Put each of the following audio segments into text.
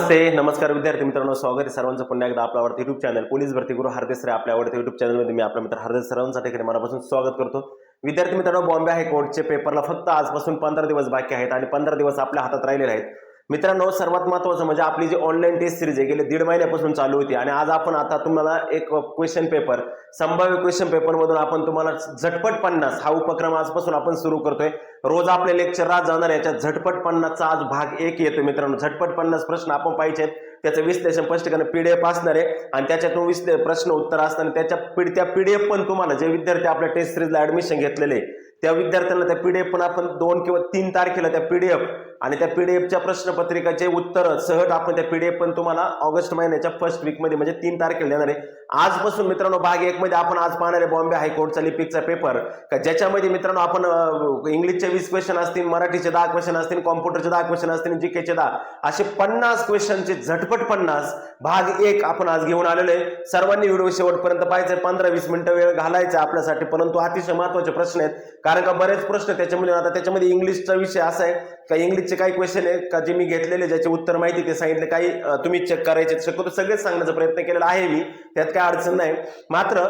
नमस्ते नमस्कार विद्यार्थी मित्रांनो स्वागत आहे सर्वांचं पुन्हा एकदा आपल्या आवडतं युट्यूब चॅनल पोलीस भरती गुरु हरदेस आपल्या आवडते युट्यूब चॅनलमध्ये मी आपला मित्र हरदेस सरांसाठी खरे मनापासून स्वागत करतो. विद्यार्थी मित्रांनो बॉम्बे हायकोर्टचे पेपरला फक्त आजपासून पंधरा दिवस बाकी आहेत आणि पंधरा दिवस आपल्या हातात राहिलेले आहेत. मित्रांनो सर्वात महत्त्वाचं म्हणजे आपली जी ऑनलाईन टेस्ट सिरीज आहे गेले दीड महिन्यापासून चालू होती. आणि आज आपण आता तुम्हाला एक क्वेश्चन पेपर संभाव्य क्वेश्चन पेपरमधून आपण तुम्हाला झटपट पन्नास हा उपक्रम आजपासून आपण सुरू करतोय. रोज आपले लेक्चर रात जाणार याच्यात झटपट पन्नासचा आज भाग एक येतो मित्रांनो. झटपट पन्नास प्रश्न आपण पाहिजेत त्याचं विश्लेषण स्पष्टीकरण पीडीएफ असणार आहे. आणि त्याच्यातून विश्ले प्रश्न उत्तर असताना त्याच्या पी- त्या पीडीएफ पण तुम्हाला जे विद्यार्थी आपल्या टेस्ट सिरीजला ऍडमिशन घेतलेले त्या विद्यार्थ्यांना त्या पीडीएफ पण आपण दोन किंवा तीन तारखेला त्या पीडीएफ आणि त्या पी डी एफच्या प्रश्नपत्रिकाचे उत्तर सहज आपण त्या पी डी एफ पण तुम्हाला ऑगस्ट महिन्याच्या फर्स्ट वीकमध्ये म्हणजे तीन तारखेला देणार आहे. आजपासून मित्रांनो भाग एक मध्ये आपण आज पाहणार आहे बॉम्बे हायकोर्टचा लिपिकचा पेपर. का ज्याच्यामध्ये मित्रांनो आपण इंग्लिशचे वीस क्वेश्चन असतील मराठीचे दहा क्वेश्चन असतील कॉम्प्युटरचे दहा क्वेश्चन असतील जीकेचे दहा. असे पन्नास क्वेश्चनचे झटपट पन्नास भाग एक आपण आज घेऊन आलेलो आहे. सर्वांनी व्हिडिओ शेवटपर्यंत पाहायचे पंधरा वीस मिनिटं वेळ घालायचा आपल्यासाठी परंतु अतिशय महत्त्वाचे प्रश्न आहेत. कारण का बरेच प्रश्न त्याच्यामध्ये आता त्याच्यामध्ये इंग्लिशचा विषय असा आहे का इंग्लिशचे काही क्वेश्चन आहे का जे मी घेतलेले ज्याचे उत्तर माहिती ते सांगितले काही तुम्ही चेक करायचे शक्यतो सगळेच सांगण्याचा प्रयत्न केलेला आहे मी. त्यात काय अडचण नाही. मात्र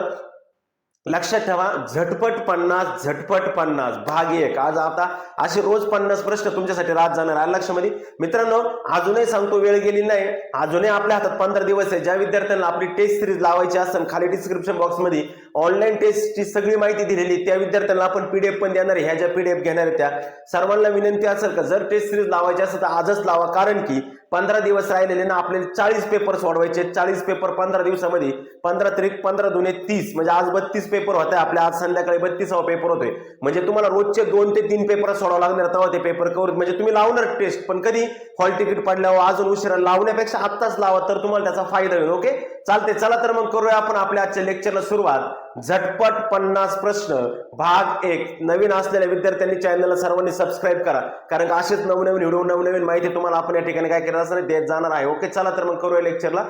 लक्षात ठेवा झटपट पन्नास झटपट पन्नास भाग एक. आज आता असे रोज पन्नास प्रश्न तुमच्यासाठी राहत जाणार आहे. लक्षामध्ये मित्रांनो अजूनही सांगतो वेळ गेली नाही. अजूनही आपल्या हातात पंधरा दिवस आहे. ज्या विद्यार्थ्यांना आपली टेस्ट सिरीज लावायची असेल खाली डिस्क्रिप्शन बॉक्समध्ये ऑनलाईन टेस्टची सगळी माहिती दिलेली त्या विद्यार्थ्यांना आपण पीडीएफ पण देणार आहे. ह्या ज्या पीडीएफ घेणार आहेत त्या सर्वांना विनंती असेल का? जर टेस्ट सिरीज लावायची असेल तर आजच लावा. कारण की पंधरा दिवस राहिलेले ना आपल्याला चाळीस पेपर सोडवायचे. चाळीस पेपर पंधरा दिवसामध्ये पंधरा तरी पंधरा दुने तीस म्हणजे आज बत्तीस पेपर होते आपल्या आज संध्याकाळी बत्तीसावा पेपर होतोय. म्हणजे तुम्हाला रोजचे दोन ते तीन पेपर सोडावं लागणार तेव्हा ते पेपर कवर म्हणजे तुम्ही लावणार टेस्ट पण कधी हॉल तिकीट पडल्यावर अजून उशिरा लावण्यापेक्षा आत्ताच लावा तर तुम्हाला त्याचा फायदा होईल ओके चालते चला तर मग करूया आपण आपल्या आजच्या लेक्चरला सुरुवात. झटपट पन्नास प्रश्न भाग एक. नवीन असलेल्या विद्यार्थ्यांनी चॅनलला सर्वांनी सबस्क्राईब करा. कारण का असेच नवनवीन व्हिडिओ नवनवीन माहिती तुम्हाला आपण या ठिकाणी काय करत असणार देत जाणार आहे. ओके चला तर मग करूया लेक्चरला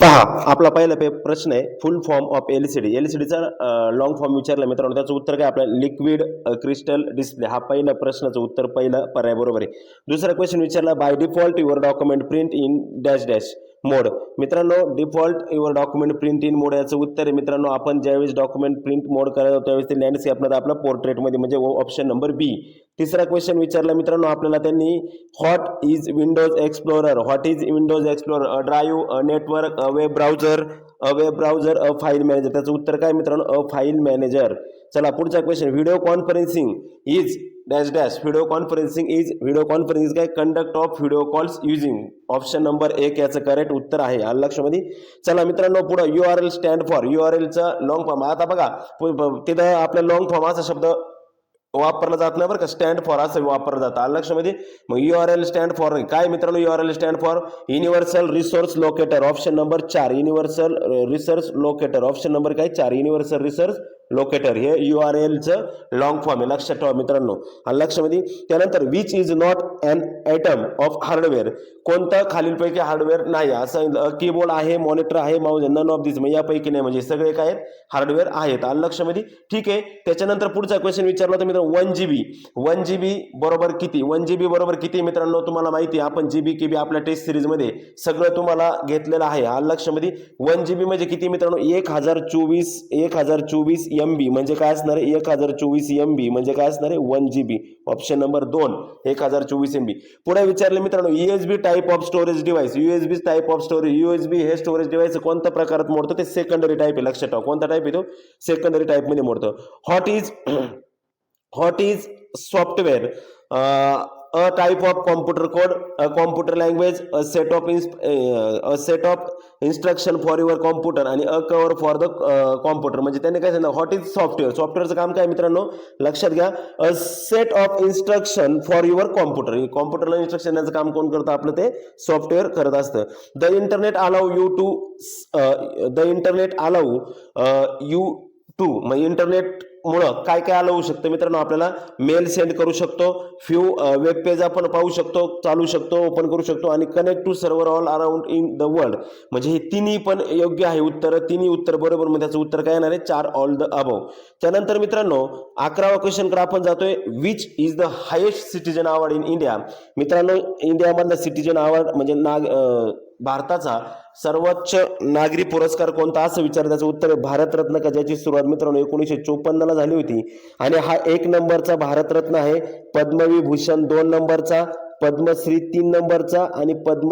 पहा आपला पहिला पे प्रश्न आहे फुल फॉर्म ऑफ एलसीडी एलसीडीचा लॉंग फॉर्म विचारला मित्रांनो त्याचं उत्तर काय आपलं? लिक्विड क्रिस्टल डिस्प्ले हा पहिला प्रश्नाचं उत्तर पहिलं पर्याय बरोबर आहे. दुसरा क्वेश्चन विचारला by default your document print in dash dash mode. मित्रांनो default your document print in mode याचं उत्तर आहे. मित्रांनो आपण ज्यावेळेस डॉक्युमेंट प्रिंट मोड करायला त्यावेळेस ते लँडस्केपमध्ये आपला पोर्ट्रेटमध्ये म्हणजे ऑप्शन नंबर बी तिसरा क्वेश्चन विचारला मित्रांनो आपल्याला त्यांनी what is Windows Explorer what is Windows Explorer drive network web browser a web browser a file manager त्याचं उत्तर काय मित्रांनो? अ फाईल मॅनेजर चला पुढचा question video conferencing is dash dash video conferencing is video conferencing काय? Conduct of video calls using option number एक याचं correct उत्तर आहे. आलं लक्षामध्ये? चला मित्रांनो पुढं U R L stand for U R एलचा long form आता बघा तिथं आपल्या लॉंग फॉर्म असा शब्द वापरला जात नाही बरं का. स्टँड फॉर असं वापरलं जातं. आलं लक्षामध्ये? मग U R L stand for काय मित्रांनो U R L stand for universal resource locator option number चार. Universal research locator option number काय? चार. युनिव्हर्सल रिसर्च लोकेटर हे यू आर एलचं लॉंग फॉर्म आहे. लक्षात ठेवा मित्रांनो. आणि लक्षामध्ये त्यानंतर which is not an atom of hardware कोणतं? खालीलपैकी हार्डवेअर नाही. असं कीबोर्ड आहे मॉनिटर आहे माऊस नन ऑफ दिस म्हणजे यापैकी नाही. म्हणजे सगळे काय आहेत? हार्डवेअर आहेत. आलं लक्षामध्ये ठीक आहे. त्याच्यानंतर पुढचा क्वेश्चन विचारला तर मित्रांनो वन जी बी वन जी बी बरोबर किती? वन जी बी बरोबर किती मित्रांनो? तुम्हाला माहिती आहे. आपण जी बी के बी आपल्या टेस्ट सिरीजमध्ये सगळं तुम्हाला घेतलेलं आहे. आलं लक्षामध्ये वन जी बी म्हणजे किती मित्रांनो? एक हजार चोवीस एक हजार चोवीस एम बी म्हणजे काय असणार आहे? एक हजार चोवीस एम बी म्हणजे काय असणार आहे? One G B option number दोन एक हजार चोवीस एम बी पुढे विचारले मित्रांनो USB type of storage device USB type of storage USB हे स्टोरेज डिव्हाइस कोणत्या प्रकारात मोडतं? ते सेकंडरी टाईप आहे लक्षात ठेवा. कोणता टाईप आहे तो? सेकंडरी टाईपमध्ये मोडतं. What is what is software a type of computer code a computer language a set of a set of instruction for your computer आणि a cover for the computer म्हणजे त्यांनी काय सांगितलं? व्हॉट इज सॉफ्टवेअर सॉफ्टवेअरचं काम काय मित्रांनो? लक्षात घ्या. A set of instruction for your computer कॉम्प्युटरला instruction याचं काम कोण करतं? आपलं ते सॉफ्टवेअर करत असतं. The internet allow you to the internet allow you to मग इंटरनेट मुळं काय काय आलं होऊ शकतं? मित्रांनो आपल्याला मेल सेंड करू शकतो फ्यू वेब पेज आपण पाहू शकतो चालू शकतो ओपन करू शकतो आणि connect to server all around in the world म्हणजे हे तिन्ही पण योग्य आहे उत्तर. तिन्ही उत्तर बरोबर मग त्याचं उत्तर काय येणार आहे? चार ऑल द अबव त्यानंतर मित्रांनो अकरावा क्वेश्चनकडे आपण जातोय. Which is the highest citizen award in India मित्रांनो इंडियामधला सिटीजन अवॉर्ड म्हणजे नाग भारताचा सर्वोच्च नागरी पुरस्कार कोणता असं विचार त्याचं उत्तर आहे. भारतरत्न का ज्याची सुरुवात मित्रांनो एकोणीसशे चोपन्नला झाली होती. आणि हा एक नंबरचा भारतरत्न आहे. पद्मविभूषण दोन नंबरचा पद्मश्री तीन नंबरचा आणि पद्म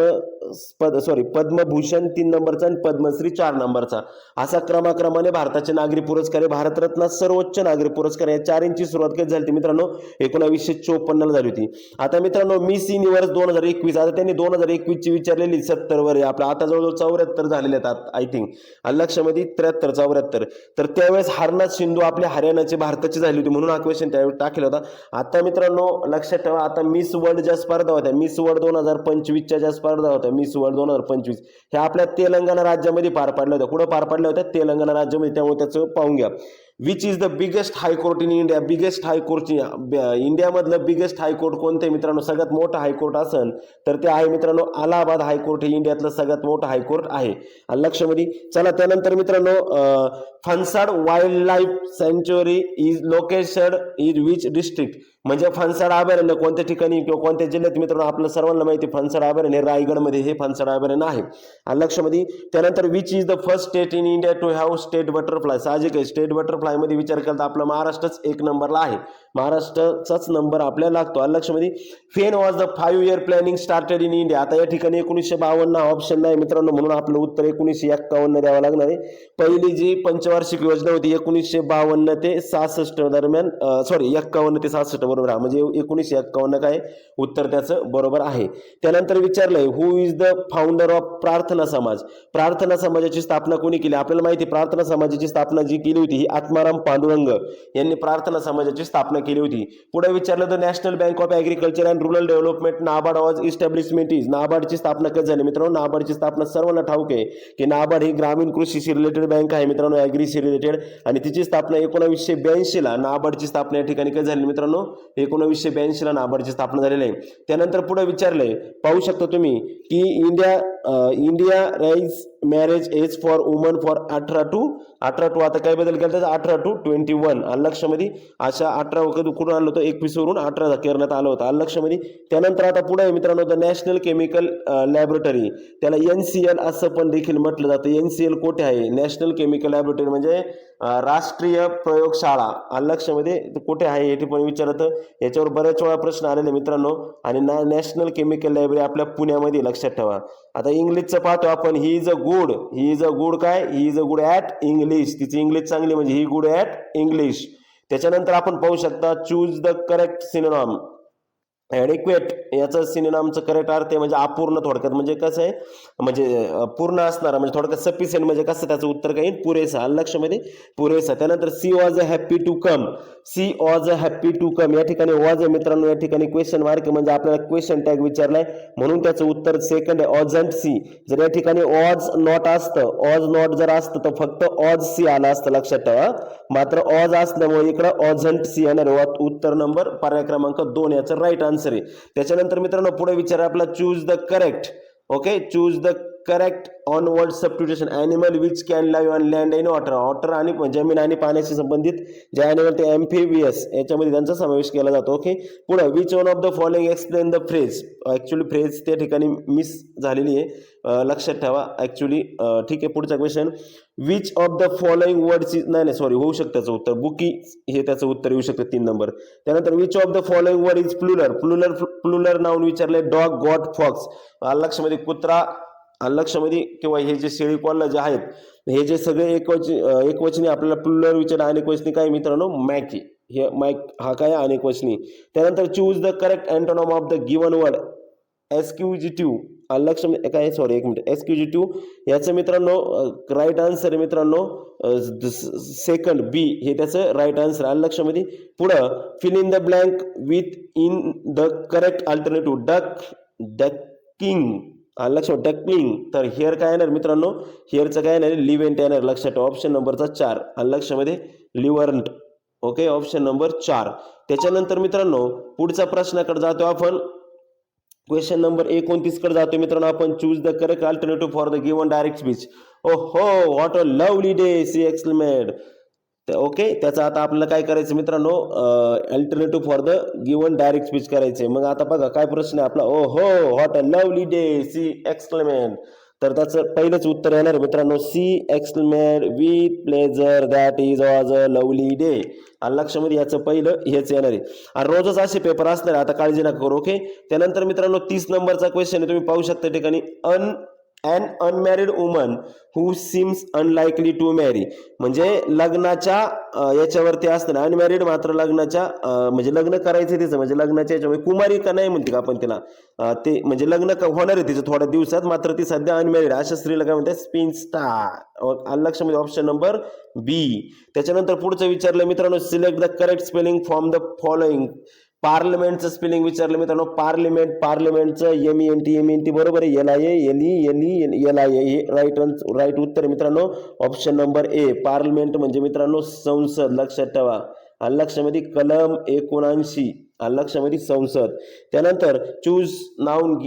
पद सॉरी पद्मभूषण तीन नंबरचा आणि पद्मश्री चार नंबरचा. असा क्रमाक्रमाने भारताचे नागरी पुरस्कार भारतरत्न सर्वोच्च नागरी पुरस्कार या चारींची सुरुवात कधी झाली होती मित्रांनो? एकोणावीसशे चोपन्नला झाली होती. आता मित्रांनो मिस युनिव्हर्स दोन हजार एकवीस आता त्यांनी दोन हजार एकवीसची विचारलेली सत्तर वर आपला आपल्या आता जवळजवळ चौऱ्याहत्तर झालेले आहेत आय थिंक आणि लक्षामध्ये त्र्याहत्तर चौऱ्याहत्तर. तर त्यावेळेस हरनाथ सिंधू आपल्या हरियाणाची भारताची झाली होती म्हणून हा क्वेश्चन त्यावेळी टाकला होता. आता मित्रांनो लक्षात ठेवा आता मिस वर्ल्ड ज्या स्पर्धा होत्या मिस वर्ल्ड दोन हजार पंचवीसच्या ज्या स्पर्धा होत्या एकोणीस वर दोन हजार पंचवीस. ह्या आपल्या तेलंगणा राज्यामध्ये पार पाडल्या होत्या कुठं पार पाडल्या होत्या तेलंगणा राज्यामध्ये. त्यामुळे त्याचं पाहून घ्या. Which is the biggest high court in India biggest high court इंडियामधलं biggest high court कोणतं आहे मित्रांनो? सगळ्यात मोठं हायकोर्ट असेल तर ते आहे मित्रांनो अलाहाबाद हायकोर्ट हे इंडियातलं सगळ्यात मोठं हायकोर्ट आहे. आणि लक्षामध्ये चला त्यानंतर मित्रांनो Phansad wildlife सँच्युअरी is location is which district म्हणजे फनसाड अभयारण्य कोणत्या ठिकाणी किंवा कोणत्या जिल्ह्यात? मित्रांनो आपलं सर्वांना माहिती आहे, फनसाड अभयारण्य रायगडमध्ये हे फनसाड अभयारण्य आहे. आणि लक्षामध्ये त्यानंतर which is the first state in India to have state butterfly साहजिक आहे स्टेट बटरफ्लाय मध्ये विचार केला तर महाराष्ट्रच एक नंबरला आहे. महाराष्ट्राचाच नंबर आपल्याला लागतो. आणि लक्षामध्ये when was the five year planning started in India आता या ठिकाणी एकोणीसशे बावन्न ऑप्शन नाही मित्रांनो. म्हणून आपलं उत्तर एकोणीसशे एक्कावन्न द्यावं लागणार आहे. पहिली जी पंचवार्षिक योजना होती एकोणीसशे बावन्न ते सहासष्ट दरम्यान सॉरी एक्कावन्न ते सहासष्ट बरोबर आहे. म्हणजे एकोणीसशे एक्कावन्न काय? उत्तर त्याचं बरोबर आहे. त्यानंतर विचारलंय who is the founder of Prarthana Samaj? Prarthana समाजाची स्थापना कोणी केली? आपल्याला माहिती प्रार्थना समाजाची स्थापना जी केली होती ही आत्माराम पांडुरंग यांनी प्रार्थना समाजाची स्थापना केली होती. पुढे विचारलं तर national bank of agriculture and rural development NABARD was establishment is नाबार्डची स्थापना कधी झाली? मित्रांनो नाबार्डची स्थापना सर्वांना ठाऊक आहे की नाबार्ड ही ग्रामीण कृषीशी रिलेटेड बँक आहे मित्रांनो ॲग्रीशी रिलेटेड आणि तिची स्थापना एकोणावीसशे ब्याऐंशीला नाबार्डची स्थापना या ठिकाणी कधी झाली मित्रांनो? एकोणावीसशे ब्याऐंशीला नाबार्डची स्थापना झालेली आहे. त्यानंतर पुढे विचारलंय पाहू शकता तुम्ही की India India raise marriage age for women for अठरा टू अठरा टू आता काय बदल केला त्याचा अठरा टू ट्वेंटी वन लक्षामध्ये अशा अठरा कधी कुठून आलं होतं? एकवीस वरून अठरा करण्यात आलं होतं. लक्षामध्ये त्यानंतर आता पुढे आहे मित्रांनो द नॅशनल केमिकल लॅबोरेटरी. त्याला एन सी एल असं पण देखील म्हटलं जातं. एन सी एल कोठे आहे? नॅशनल केमिकल लॅबोरेटरी म्हणजे राष्ट्रीय प्रयोगशाळा आणि लक्षामध्ये कुठे आहे हे पण विचारत याच्यावर बऱ्याच वेळा प्रश्न आलेले मित्रांनो. आणि ना नॅशनल केमिकल लायब्ररी आपल्या पुण्यामध्ये लक्षात ठेवा. आता इंग्लिशचं पाहतो आपण he is a good he is a good काय he is a good at English तिची इंग्लिश चांगली म्हणजे ही गुड ॲट इंग्लिश त्याच्यानंतर आपण पाहू शकता choose the correct synonym adequate याचं सिनेनामचं करेक्ट अर्थ आहे म्हणजे अपूर्ण थोडक्यात. म्हणजे कसं आहे? म्हणजे पूर्ण असणारा म्हणजे थोडक्यात सफिशियंट म्हणजे कसं त्याचं उत्तर काही पुरेसा. लक्षमध्ये? पुरेसा. त्यानंतर she was a happy to come she was a happy to come या ठिकाणी वॉज आहे मित्रांनो. या ठिकाणी क्वेश्चन मार्क म्हणजे आपल्याला क्वेश्चन टॅग विचारलाय. म्हणून त्याचं उत्तर सेकंड आहे. ऑझंट सी जर या ठिकाणी ऑज नॉट असतं ऑज नॉट जर असतं तर फक्त ऑज सी आलं असतं. लक्षात ठेवा. मात्र ऑज असल्यामुळे इकडं ऑझंट सी येणार उत्तर नंबर पर्याय क्रमांक दोन याचं राईट आन्सर आहे. त्याच्यानंतर मित्रांनो पुढे विचार आपला choose the correct okay choose the correct on word substitution animal which can live on land in water water आणि जमीन आणि पाण्याशी संबंधित जे ॲनिमल ते एम्फिबियस याच्यामध्ये त्यांचा समावेश केला जातो. ओके पुढे which one of the following explain the phrase actually phrase त्या ठिकाणी मिस झालेली आहे. लक्षात ठेवा. ॲक्च्युली ठीक आहे पुढचा question which of the following words is नाही नाही सॉरी होऊ शकतं त्याचं उत्तर. बुकी हे त्याचं उत्तर येऊ शकतं तीन नंबर त्यानंतर which of the following word is plural plural plural नावून विचारले डॉग गॉट फॉक्स लक्षामध्ये कुत्रा लक्षामध्ये किंवा हे जे शेळी कॉलला जे आहेत हे जे सगळे एकवच एकवचनी आपल्याला प्लुलर विचार अनेकवचनी काय मित्रांनो? मॅकी. हे मॅक हा काय अनेकवचनी त्यानंतर choose the correct antonym of the given word exquisite लक्ष म्हणजे काय? सॉरी एक मिनिट. एक्सक्युजिटिव्ह याचं मित्रांनो राईट आन्सर मित्रांनो. सेकंड बी हे त्याचं राईट आन्सर आलं लक्षामध्ये. पुढं fill in the blank with in the correct alternative duck ducking आलं लक्षात टकलिंग तर हेअर काय येणार मित्रांनो? हेअरचं काय येणार? लिव्हेंट येणार लक्षात ऑप्शन नंबरचा चार. आलं लक्षामध्ये लिव्हरंट ओके ऑप्शन नंबर चार. त्याच्यानंतर मित्रांनो पुढच्या प्रश्नाकडे जातो आपण. क्वेश्चन नंबर एकोणतीसकडे जातो मित्रांनो आपण. Choose the correct alternative for the given direct speech oh हो what a lovely day she तर ओके त्याचं आता आपल्याला काय करायचं मित्रांनो? Alternative for the given direct speech करायचे मग आता बघा काय प्रश्न आहे आपला? ओ हो what a lovely day she exclaimed तर त्याचं पहिलंच उत्तर येणार मित्रांनो. She exclaimed with pleasure that is was a lovely day आणि लक्षामध्ये याचं पहिलं हेच येणार आहे. आणि रोजच असे पेपर असणार आता काळजी नका करू ओके त्यानंतर मित्रांनो तीस नंबरचा क्वेश्चन आहे तुम्ही पाहू शकता त्या ठिकाणी an an unmarried woman who seems unlikely to marry म्हणजे लग्नाच्या याच्यावरती असतं अनमॅरिड मात्र लग्नाच्या म्हणजे लग्न करायचं तिचं म्हणजे लग्नाच्या याच्यामध्ये कुमारी का नाही म्हणते का आपण तिला? ते म्हणजे लग्न होणार आहे तिचं थोड्या दिवसात मात्र ती सध्या अनमॅरिड अशा स्त्रीला काय म्हणतात? स्पिन स्टार लक्षामध्ये ऑप्शन नंबर बी त्याच्यानंतर पुढचं विचारलं मित्रांनो select the correct spelling from the following पार्लमेंटचं spelling विचारलं मित्रांनो. Parliament पार्लमेंटचं M N T M N T बरोबर आहे. L I L E L E L I हे राईट राईट उत्तर मित्रांनो. ऑप्शन नंबर ए पार्लमेंट म्हणजे मित्रांनो संसद. लक्षात ठेवा. आणि लक्षामध्ये कलम एकोणऐंशी. आणि लक्षामध्ये संसद. त्यानंतर choose noun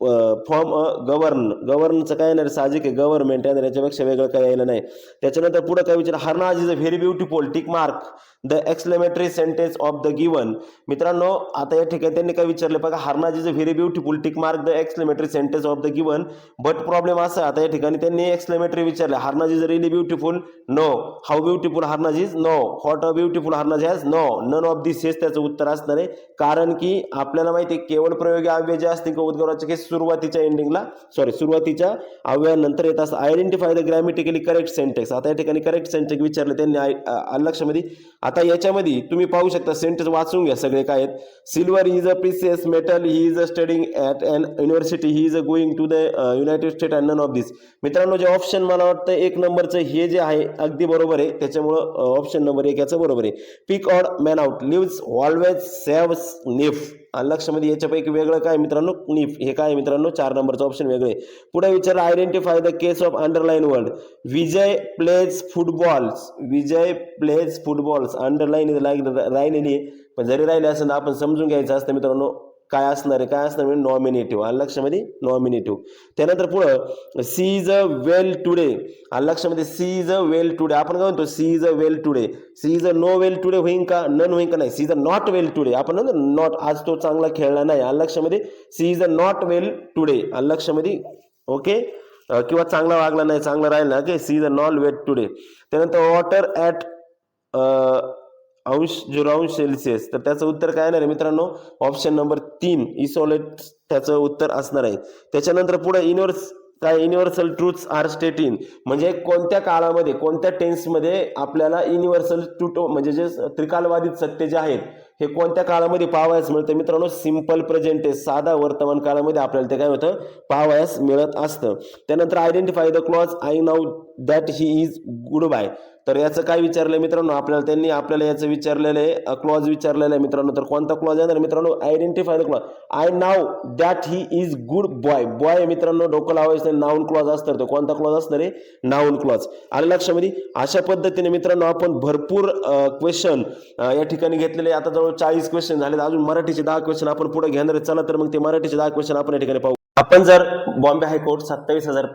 form a govern गव्हर्नचं काय येणार? साहजिक आहे. गव्हर्नमेंट येणार याच्यापेक्षा वेगळं काय यायला नाही. त्याच्यानंतर पुढं काय विचार? Harnaaz is a very beautiful tick mark the exclamatory sentence of the given मित्रांनो आता या ठिकाणी त्यांनी काय विचारले? बघा Harnaaz is a very beautiful tick mark the exclamatory sentence of the given but problem असा आता या ठिकाणी त्यांनी एक्सलेमेटरी विचारले. Harnaaz is really beautiful no how beautiful Harnaaz is no what a beautiful Harnaaz has no none of this हेच त्याचं उत्तर असणार आहे. कारण की आपल्याला माहिती आहे केवळ प्रयोगी अव्यय जे असते किंवा उद्गाराचे की सुरुवातीच्या एंडिंगला सॉरी सुरुवातीच्या अव्ययानंतर येत असं identify the grammatically correct sentence आता या ठिकाणी करेक्ट सेंटेक्स विचारले त्यांनी आय- लक्षामध्ये आता याच्यामध्ये तुम्ही पाहू शकता सेंटेक्स वाचून घ्या सगळे काय आहेत. Silver is a precious metal he is a studying at an university he is a going to the United State and none of this मित्रांनो जे ऑप्शन मला वाटतं एक नंबरचं हे जे आहे अगदी बरोबर आहे. त्याच्यामुळं ऑप्शन नंबर एक याचं बरोबर आहे. Pick odd man out leaves always save knife आणि लक्षामध्ये याच्यापैकी वेगळं काय मित्रांनो? निफ. हे काय मित्रांनो? चार नंबरचं ऑप्शन वेगळे. पुढे विचारलं identify the case of underline world Vijay plays footballs Vijay plays footballs underline राहिलेली आहे पण जरी राहिले असेल तर आपण समजून घ्यायचं असतं मित्रांनो. काय असणार आहे? काय असणार म्हणजे नॉमिनेटिव्ह आणि लक्षामध्ये? नॉमिनेटिव्ह त्यानंतर पुढं she is a well today आणि लक्षामध्ये? She is a well today आपण काय म्हणतो? She is a well today she is a no well today होईन का? नन होईन का? नाही. She is a not well today आपण म्हणतो नॉट आज तो चांगला खेळला नाही. आणि लक्षामध्ये? She is a not well today आणि लक्षामध्ये? ओके? किंवा चांगला वागला नाही चांगला राहिला की she is a not well today त्यानंतर वॉटर ॲट अंश झिरो अंश सेल्सिअस. तर त्याचं उत्तर काय येणार आहे मित्रांनो? ऑप्शन नंबर तीन इसोलेट त्याचं उत्तर असणार आहे. त्याच्यानंतर पुढे युनिव्हर्स काय universal truths are state in म्हणजे कोणत्या काळामध्ये कोणत्या टेन्समध्ये आपल्याला युनिव्हर्सल ट्रूथ म्हणजे जे त्रिकालवादित सत्य जे आहेत हे कोणत्या काळामध्ये पाहावयास मिळतं? मित्रांनो सिंपल प्रेझेंट आहे साधा वर्तमान काळामध्ये आपल्याला ते काय होतं? पाहावयास मिळत असतं. त्यानंतर identify the clause I know that he is good boy तर याचं काय विचारलं आहे मित्रांनो? आपल्याला त्यांनी आपल्याला याचं विचारलेलं आहे. क्लॉज विचारलेलं आहे मित्रांनो. तर कोणता क्लॉज येणार मित्रांनो identify the clause I know that he is good boy boy मित्रांनो डोकं लावायचं नाऊन क्लॉज असणार तो कोणता क्लॉज असणार आहे नाऊन क्लॉज आलं लक्षामध्ये अशा पद्धतीने मित्रांनो आपण भरपूर क्वेश्चन या ठिकाणी घेतलेले आता जवळ चाळीस क्वेश्चन झाले अजून मराठीचे दहा क्वेश्चन आपण पुढे घेणार आहे. चला तर मग ते मराठीचे दहा क्वेश्चन आपण या ठिकाणी पाहू. आपण जर बॉम्बे हायकोर्ट सत्तावीस हजार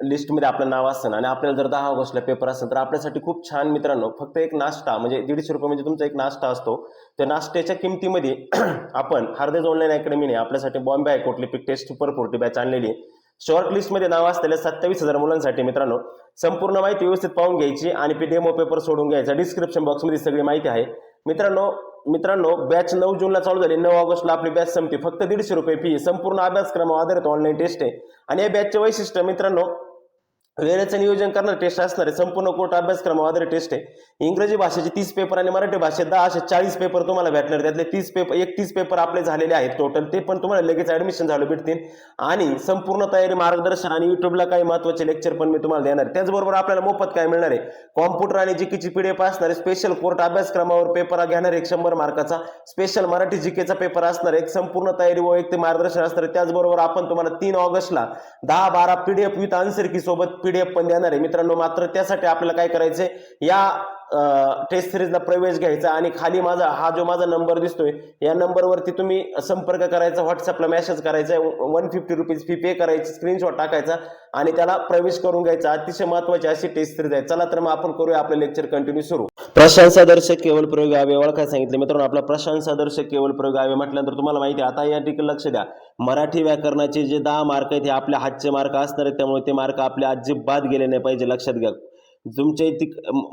लिस्टमध्ये आपलं नाव असतं आणि आपल्याला जर दहा ऑगस्टला पेपर असेल तर आपल्यासाठी खूप छान मित्रांनो फक्त एक नाश्ता म्हणजे दीडशे रुपये म्हणजे तुमचा एक नाश्ता असतो. त्या नाश्त्याच्या किमतीमध्ये आपण हार्देज ऑनलाईन अकॅडमीने आपल्यासाठी बॉम्बे हायकोर्टली पिक टेस्ट सुपर फोर्टी बॅच आणलेली आहे. शॉर्ट लिस्टमध्ये नाव असलेल्या सत्तावीस हजार मुलांसाठी मित्रांनो संपूर्ण माहिती व्यवस्थित पाहून घ्यायची आणि पी डेमो पेपर सोडून घ्यायचा. डिस्क्रिप्शन बॉक्समध्ये सगळी माहिती आहे. मित्रांनो मित्रांनो बॅच नऊ जूनला चालू झाली. नऊ ऑगस्टला आपली बॅच संपते. फक्त दीडशे रुपये फी संपूर्ण अभ्यासक्रम आधारित ऑनलाईन टेस्ट आहे. आणि या बॅचचे वैशिष्ट्य मित्रांनो वेळेचं नियोजन करणार टेस्ट असणार आहे संपूर्ण कोर्ट अभ्यासक्रम आधारित टेस्ट आहे. इंग्रजी भाषेचे तीस पेपर आणि मराठी भाषेत दहा असे चाळीस पेपर तुम्हाला भेटणार. त्यातले तीस पेपर एकतीस पेपर आपले झालेले आहेत टोटल ते पण तुम्हाला लगेच ऍडमिशन झालं भेटतील. आणि संपूर्ण तयारी मार्गदर्शन आणि युट्यूबला काही महत्त्वाचे लेक्चर पण मी तुम्हाला देणार. त्याचबरोबर आपल्याला मोफत काय मिळणार आहे? कॉम्प्युटर आणि जीकेची पीडीएफ असणार असणारे स्पेशल कोर्ट अभ्यासक्रमावर पेपर घेणार एक शंभर मार्काचा. स्पेशल मराठी जीकेचा पेपर असणार एक संपूर्ण तयारी व एक ते मार्गदर्शन असणार त्याचबरोबर आपण तुम्हाला तीन ऑगस्टला दहा बारा पीडीएफ विथ आन्सर की सोबत पी डी एफ पण देणार आहे. मित्रांनो मात्र त्यासाठी आपल्याला काय करायचंय? या टेस्ट सिरीजला प्रवेश घ्यायचा आणि खाली माझा हा जो माझा नंबर दिसतोय या नंबरवरती तुम्ही संपर्क करायचा व्हॉट्सअपला मेसेज करायचा one fifty rupees fee pay करायची स्क्रीनशॉट टाकायचा आणि त्याला प्रवेश करून घ्यायचा. अतिशय महत्वाची अशी टेस्ट सिरीज आहे. चला तर मग आपण करूया आपलं लेक्चर कंटिन्यू सुरू. प्रशंसा दर्शक केवळ प्रयोग यावे ओळखाय सांगितले. मित्रांनो आपला प्रशंसा दर्शक केवळ प्रयोग यावे म्हटल्यानंतर तुम्हाला माहिती आहे आता या ठिकाणी लक्ष द्या. मराठी व्याकरणाचे जे दहा मार्क आहेत हे आपल्या हातचे मार्क असणार आहेत. त्यामुळे ते मार्क आपल्या अजिबात गेले नाही पाहिजे. लक्षात घ्या. तुमच्या इथे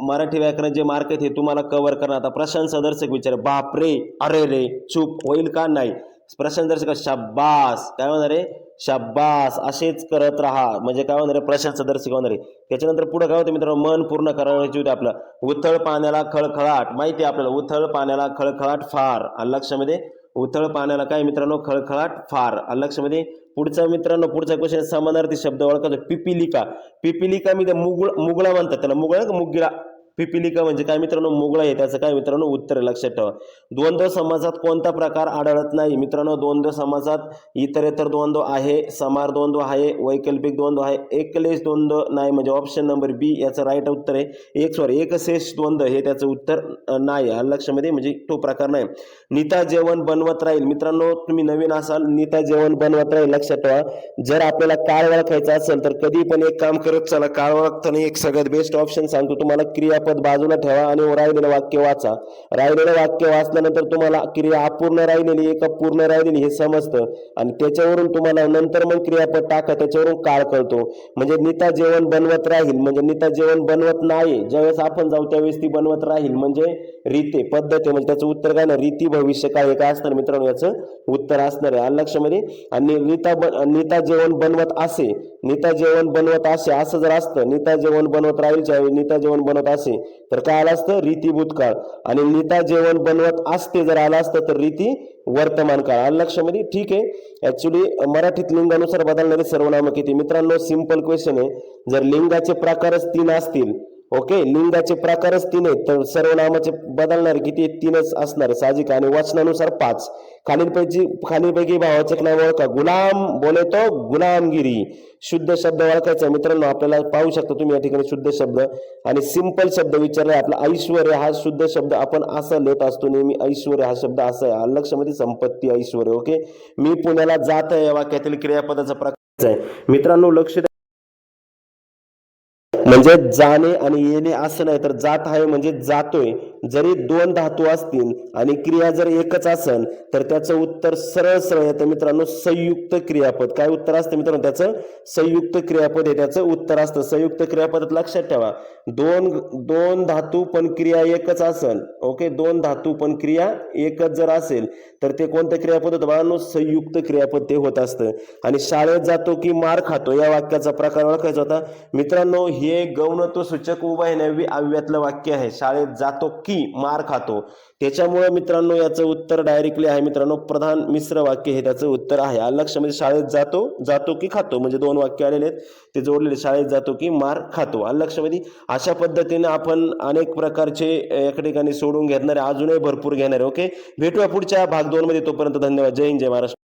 मराठी व्याकरण जे मार्क आहेत हे तुम्हाला कव्हर करणार. आता प्रशांत सदर्शक विचार बाप रे अरे रे चूप होईल का नाही? प्रशांत दर्शक शाब्बास. काय म्हणणार रे? शाब्बास असेच करत राहा. म्हणजे काय म्हणणार आहे प्रशांत सदर्शक होणार आहे त्याच्यानंतर पुढे काय होतं मित्रांनो? मन पूर्ण करायची होती आपलं. उथळ पाण्याला खळखळाट. माहिती आहे आपल्याला उथळ पाण्याला खळखळाट फार. आणि लक्षामध्ये उथळ पाण्याला काय मित्रांनो? खळखळाट फार. आणि लक्षामध्ये पुढचा मित्रांनो पुढचा क्वेश्चन समानार्थी शब्द ओळखतो. पिपिलिका. पिपिलिका म्हणजे मी मुगळ मुगळा म्हणतात त्याला. मुगळा का? मुगळा पिपिलिका म्हणजे काय मित्रांनो? मुगळा आहे. त्याचं काय मित्रांनो? उत्तर लक्षात ठेवा. द्वंद्व समाजात कोणता प्रकार आढळत नाही? मित्रांनो द्वंद्व समाजात इतरेतर द्वंद्व आहे. समार द्वंद्व आहे. वैकल्पिक द्वंद्व आहे. एकलेश द्वंद्व नाही. म्हणजे ऑप्शन नंबर बी याचं राईट उत्तर आहे. एक सॉरी एकशेष द्वंद्व हे त्याचं उत्तर नाही लक्षामध्ये म्हणजे तो प्रकार नाही. नीता जेवण बनवत राहील. मित्रांनो तुम्ही नवीन असाल नीता जेवण बनवत राहील. लक्षात ठेवा. जर आपल्याला काळ ओळखायचा असेल तर कधी पण एक काम करत चला. काळ ओळखताना एक सगळ्यात बेस्ट ऑप्शन सांगतो तुम्हाला. क्रिया क्रियापद बाजूला ठेवा आणि हो राहिलेलं वाक्य वाचा. राहिलेलं वाक्य वाचल्यानंतर तुम्हाला क्रिया अपूर्ण राहिलेली एक अपूर्ण पूर्ण राहिलेली हे समजतं. आणि त्याच्यावरून तुम्हाला नंतर मग क्रियापद टाका त्याच्यावरून काळ कळतो. म्हणजे नीता जेवण बनवत राहील म्हणजे नीता जेवण बनवत नाही. ज्यावेळेस आपण जाऊ त्यावेळेस ती बनवत राहील. म्हणजे रीते पद्धत आहे. म्हणजे त्याचं उत्तर काय ना रीती भविष्य काय हे काय असणार मित्रांनो याचं उत्तर असणार आहे. लक्षामध्ये म्हणजे, आणि नीता नीता जेवण बनवत असे नीता जेवण बनवत असे असं जर असतं नीता जेवण बनवत राहील ज्यावेळी नीता जेवण बनवत असे तर काय आलं असतं? रीती भूतकाळ. आणि नीता जेवण बनवत असते जर आलं असतं तर रीती वर्तमान काळ. आलं लक्षामध्ये ठीक आहे. ऍक्च्युली मराठीत लिंगानुसार बदलणारे सर्वनाम किती? मित्रांनो सिंपल क्वेश्चन आहे. जर लिंगाचे प्रकारच तीन असतील ओके लिंगाचे प्रकारच तीन आहेत तर सर्वनामाचे बदलणार किती तीनच असणार साहजिक आणि वचनानुसार पाच. खालीलपैकी खालीलपैकी भावाचे नाव ओळखा. गुलाम बोले तो गुलामगिरी. शुद्ध शब्द ओळखायचा मित्रांनो आपल्याला पाहू शकता तुम्ही या ठिकाणी शुद्ध शब्द. आणि सिंपल शब्द विचारलाय आपला ऐश्वर्य हा शुद्ध शब्द आपण असा लिहित असतो नेहमी. ऐश्वर्य हा शब्द असा आहे. आलं लक्षामध्ये संपत्ती ऐश्वर्य ओके? मी पुण्याला जात आहे या वाक्यातील क्रियापदाचा प्रकार आहे. मित्रांनो लक्ष म्हणजे जाणे आणि येणे असं नाही तर जात आहे म्हणजे जातोय. जरी दोन धातू असतील आणि क्रिया जर एकच असेल तर त्याचं उत्तर सरळ सरळ येतं मित्रांनो संयुक्त क्रियापद. काय उत्तर असतं मित्रांनो? त्याचं संयुक्त क्रियापद हे त्याचं उत्तर असतं. संयुक्त क्रियापद लक्षात ठेवा. दोन दोन धातू पण क्रिया एकच असेल ओके? दोन धातू पण क्रिया एकच जर असेल तर ते कोणतं क्रियापद होतं? बाळांनो संयुक्त क्रियापद ते होत असतं. आणि शाळेत जातो की मार खातो? या वाक्याचा प्रकार ओळखायचा होता. मित्रांनो हे गौणत्व सूचक उभयनवी अव्यातलं वाक्य आहे. शाळेत जातो की मार खातो. त्याच्यामुळे मित्रांनो याचं उत्तर डायरेक्टली आहे मित्रांनो प्रधान मिश्र वाक्य हे त्याचं उत्तर आहे. आलं म्हणजे शाळेत जातो जातो की खातो? म्हणजे दोन वाक्य आलेले आहेत. ते जोडलेले शाळेत जातो की मार खातो. आलं म्हणजे अशा पद्धतीने आपण अनेक प्रकारचे एका ठिकाणी सोडून घेणारे अजूनही भरपूर घेणारे ओके? भेटूया पुढच्या भाग दोन मध्ये तोपर्यंत धन्यवाद. जय हिंद जय महाराष्ट्र.